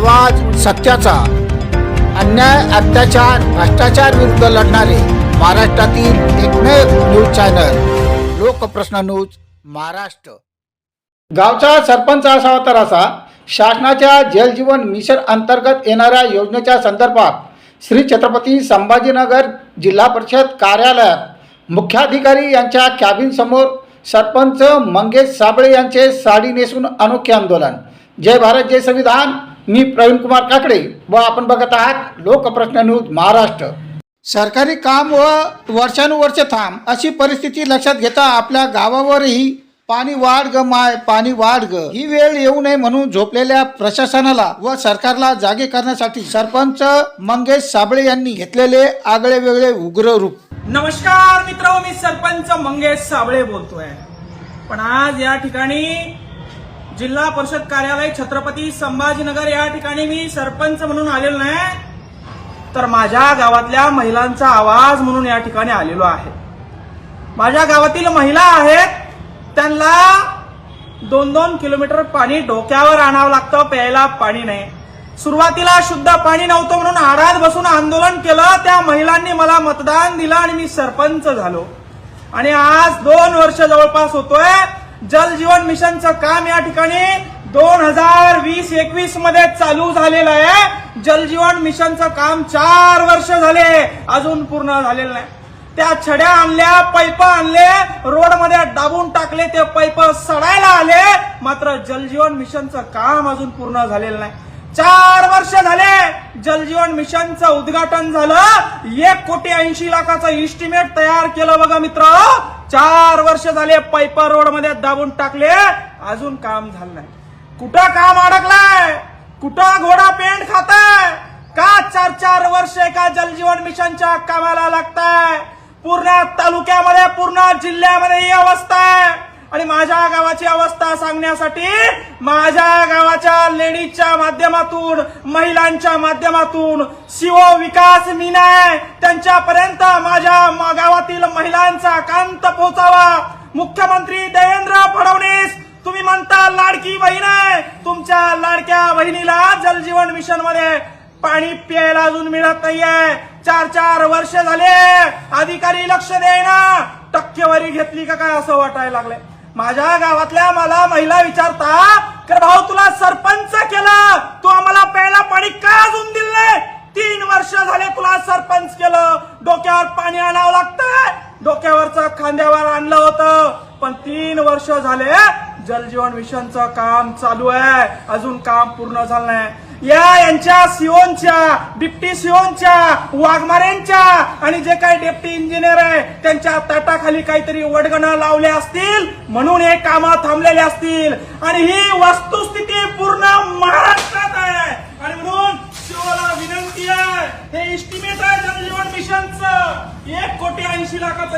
आवाज सत्याचा. अन्याय अत्याचार भ्रष्टाचार विरुद्ध लढणारे महाराष्ट्रातील एकमेव news channel Lokprashna news Maharashtra. गावचा सरपंच असावा तर असा शासनाच्या जलजीवन मिशन अंतर्गत येणाऱ्या योजनेच्या संदर्भात श्री छत्रपती संभाजीनगर जिल्हा परिषद कार्यालयात मुख्याधिकारी यांच्या कॅबिनसमोर सरपंच मंगेश साबळे यांचे साडी नेसून अनोखे आंदोलन. जय भारत जय संविधान. मी प्रवीण कुमार काकडे. व आपण बघत आहात लोकप्रश्न न्यूज महाराष्ट्र. सरकारी काम व वर्षानुवर्ष थांब अशी परिस्थिती लक्षात घेता आपल्या गावावरही पाणी वाढ ग माय पाणी वाढ ग. ही वेळ येऊ नये म्हणून झोपलेल्या प्रशासनाला व सरकारला जागे करण्यासाठी सरपंच मंगेश साबळे यांनी घेतलेले आगळे वेगळे उग्र रूप. नमस्कार मित्र मी सरपंच मंगेश साबळे बोलतोय. पण आज या ठिकाणी जिल्हा परिषद कार्यालय छत्रपती संभाजीनगर या ठिकाणी मी सरपंच म्हणून आलेलो नाही तर माझ्या गावातल्या महिलांचा आवाज म्हणून या ठिकाणी आलेलो आहे. माझ्या गावातील महिला आहेत त्यांना दोन दोन किलोमीटर पाणी डोक्यावर आणावं लागतं प्यायला पाणी नाही. सुरुवातीला शुद्ध पाणी नव्हतं म्हणून आडात बसून आंदोलन केलं त्या महिलांनी मला मतदान दिलं आणि मी सरपंच झालो. आणि आज दोन वर्ष जवळपास होतोय जल जीवन मिशनचं काम या ठिकाणी दोन हजार वीस एकवीसमध्ये चालू झालेलं आहे. जल जीवन मिशनचं काम चार वर्ष झाले. अजून पूर्ण झालेलं नाही. त्या छड्या आणल्या पैप आणले रोडमध्ये दाबून टाकले ते पैप सडायला आले. मात्र जलजीवन मिशनचं काम अजून पूर्ण झालेलं नाही. चार वर्ष झाले जलजीवन मिशनचं उद्घाटन झालं. एक कोटी ऐंशी लाखाचं इस्टिमेट तयार केलं बघा मित्र. चार वर्ष झाले पैप रोडमध्ये दाबून टाकले. अजून काम झालं नाही. कुठं काम अडकलाय? कुठं घोडा पेंट खाताय? का चार चार वर्ष एका जलजीवन मिशनच्या कामाला लागताय? पूर्ण तालुक्यामध्ये पूर्ण जिल्ह्यामध्ये ही अवस्था आहे. आणि माझ्या गावाची अवस्था सांगण्यासाठी माझ्या गावाच्या लेडीजच्या माध्यमातून महिलांच्या माध्यमातून शिव विकास मीना आहे त्यांच्यापर्यंत माझ्या मा- गावातील महिलांचा कांत पोहोचावा मुख्यमंत्री देवेंद्र फडणवीस तुम्ही म्हणता लाडकी बहीण आहे. तुमच्या लाडक्या बहिणीला जलजीवन मिशनमध्ये पाणी प्यायला अजून मिळत नाहीये. चार चार वर्ष झाले. अधिकारी लक्ष देईना. टक्केवारी घेतली का काय असं वाटायला लागले माझ्या गावातल्या मला महिला विचारता तर भाऊ तुला सरपंच केलं. तू आम्हाला प्यायला पाणी का अजून दिलं तीन वर्ष झाले तुला सरपंच केलं. डोक्यावर पाणी आणावं लागतंय. डोक्यावरचा खांद्यावर आणलं होतं. पण तीन वर्ष झाले जलजीवन मिशनचं काम चालू आहे. अजून काम पूर्ण झालं नाही. या यांच्या सिओनच्या डिप्टी सिओनच्या वाघमारेंच्या आणि जे काही डेप्टी इंजिनियर आहे त्यांच्या ताटाखाली काहीतरी वडगणं लावले असतील म्हणून हे कामं थांबलेले असतील. आणि ही वस्तुस्थिती पूर्ण महाराष्ट्र आहे आणि म्हणून शिवाला विनंती आहे हे इस्टिमेट आहे जलजीवन मिशनचं एक कोटी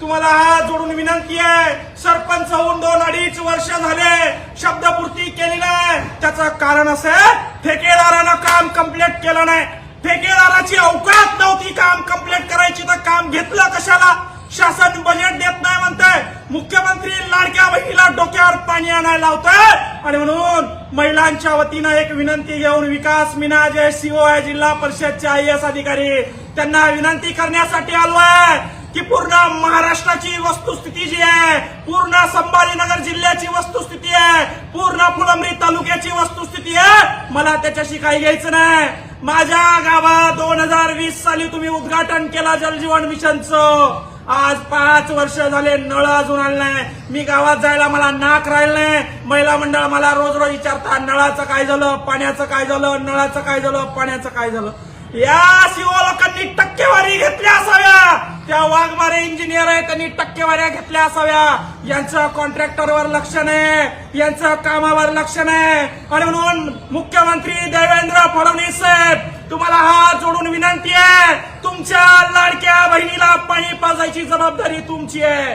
तुम्हाला हात जोडून विनंती आहे. सरपंच होऊन दोन अडीच वर्ष झाले. शब्दपूर्ती केली नाही. त्याचं कारण असं आहे, ठेकेदारानं काम कंप्लीट केलं नाही. ठेकेदाराची अवकात नव्हती काम कंप्लीट करायची तर काम घेतलं कशाला? शासन बजेट देत नाही म्हणताय. मुख्यमंत्री लाडक्या बहिणीला डोक्यावर पाणी आणायला लावतोय. आणि म्हणून महिलांच्या वतीनं एक विनंती घेऊन विकास मीना जे सीओ आहे जिल्हा परिषदचे आय अधिकारी त्यांना विनंती करण्यासाठी आलो आहे की पूर्ण महाराष्ट्राची वस्तुस्थिती जी आहे पूर्ण संभाजीनगर जिल्ह्याची वस्तुस्थिती आहे पूर्ण फुलंब्री तालुक्याची वस्तुस्थिती आहे मला त्याच्याशी काही घ्यायचं नाही. माझ्या गावात दोन हजार वीस साली तुम्ही उद्घाटन केला जलजीवन मिशनचं. आज पाच वर्ष झाले नळ अजून आले नाही. मी गावात जायला मला नाक राहिलं नाही. महिला मंडळ मला रोज रोज विचारतात नळाचं काय झालं पाण्याचं काय झालं नळाचं काय झालं पाण्याचं काय झालं? या सीओ लोकांनी टक्केवारी घेतल्या असाव्या? त्या वाघमारे इंजिनियर आहे त्यांनी टक्केवाऱ्या घेतल्या असाव्या? यांचं कॉन्ट्रॅक्टरवर लक्ष नाही यांचं कामावर लक्ष नाही. आणि म्हणून मुख्यमंत्री देवेंद्र फडणवीस साहेब तुम्हाला हात जोडून विनंती आहे तुमच्या लाडक्या बहिणीला पाणी पाजायची जबाबदारी तुमची आहे.